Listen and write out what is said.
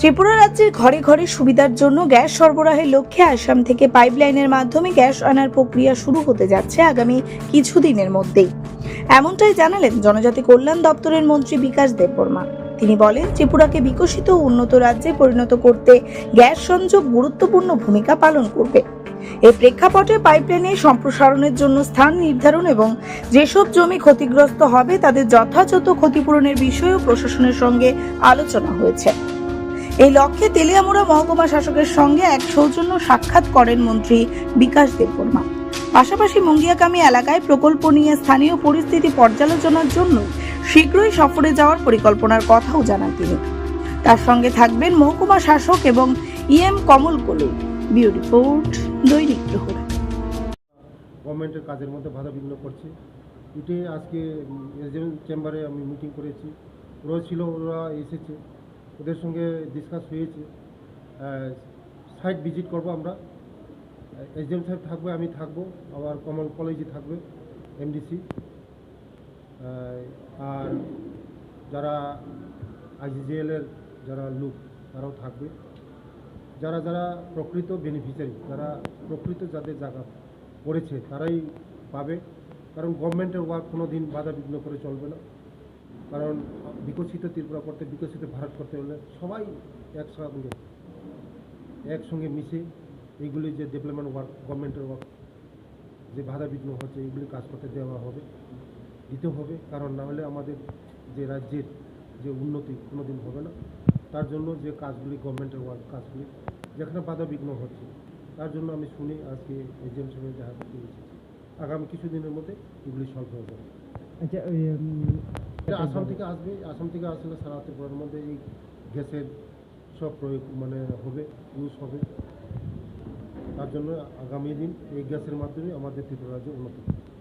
ত্রিপুরা রাজ্যের ঘরে ঘরে সুবিধার জন্য গ্যাস সরবরাহের লক্ষ্যে আসাম থেকে পাইপলাইনের মাধ্যমে গ্যাস আনার প্রক্রিয়া শুরু হতে যাচ্ছে আগামী কিছুদিনের মধ্যেই। এমনটাই জানালেন জনজাতি কল্যাণ দপ্তরের মন্ত্রী বিকাশ দেববর্মা। তিনি বলেন, ত্রিপুরাকে বিকশিত উন্নত রাজ্যে পরিণত করতে গ্যাস সংযোগ গুরুত্বপূর্ণ ভূমিকা পালন করবে। এই প্রেক্ষাপটে পাইপলাইনের সম্প্রসারণের জন্য স্থান নির্ধারণ এবং যেসব জমি ক্ষতিগ্রস্ত হবে তাদের যথাযথ ক্ষতিপূরণের বিষয়েও প্রশাসনের সঙ্গে আলোচনা হয়েছে। এই লক্ষ্যে তেলিয়ামুড়া মহকুমা শাসকের সঙ্গে এক সৌজন্য সাক্ষাৎ করেন মন্ত্রী বিকাশ দেববর্মা। পাশাপাশি মঙ্গিয়াকামী এলাকায় প্রকল্প নিয়ে স্থানীয় পরিস্থিতি পর্যালোচনার জন্য শীঘ্রই সফরে যাওয়ার পরিকল্পনার কথাও জানান তিনি। তার সঙ্গে থাকবেন মহকুমা শাসক এবং ইএম কমল কলু। বিউ রিপোর্ট, দৈনিক গভর্নমেন্টের কাজের মধ্যে বাধা বিঘ্ন করছে। এটাই আজকে চেম্বারে আমি মিটিং করেছি। ওরা ছিল, ওরা এসেছে। ওদের সঙ্গে ডিসকাস হয়েছে। সাইট ভিজিট করব আমরা। এসডিএম সাহেব থাকবে, আমি থাকব, আবার কমল কলেজে থাকবে এমডিসি আর যারা আইজিজিএল এর যারা লোক, তারাও থাকবে। যারা যারা প্রকৃত বেনিফিশিয়ারি যারা প্রকৃত যাদের জায়গা পড়েছে তারাই পাবে। কারণ গভর্নমেন্টের ওয়ার্ক কোনো দিন বাধা বিঘ্ন করে চলবে না। কারণ বিকশিত ত্রিপুরা করতে, বিকশিত ভারত করতে হলে সবাই একসঙ্গে একসঙ্গে মিশে এইগুলি যে ডেভেলপমেন্ট ওয়ার্ক গভর্নমেন্টের ওয়ার্ক যে বাধা বিঘ্ন হচ্ছে, এইগুলি কাজ করতে দেওয়া হবে, দিতে হবে। কারণ না হলে আমাদের যে রাজ্যের যে উন্নতি কোনো দিন হবে না। তার জন্য যে কাজগুলি গভর্নমেন্টের ওয়ার্ক কাজগুলি, যেখানে বাধা বিঘ্ন হচ্ছে, তার জন্য আমি শুনি আজকে এজিএম সঙ্গে দেখা করতে আগামী কিছুদিনের মধ্যে এগুলি সলভ হয়ে যাবে। আচ্ছা ওই আসাম থেকে আসবে আসাম থেকে আসলে সারা ত্রিপুরার মধ্যে এই গ্যাসের সব প্রয়োগ মানে হবে ইউজ হবে তার জন্য আগামী দিন এই গ্যাসের মাধ্যমে আমাদের ত্রিপুরা রাজ্য উন্নত হবে।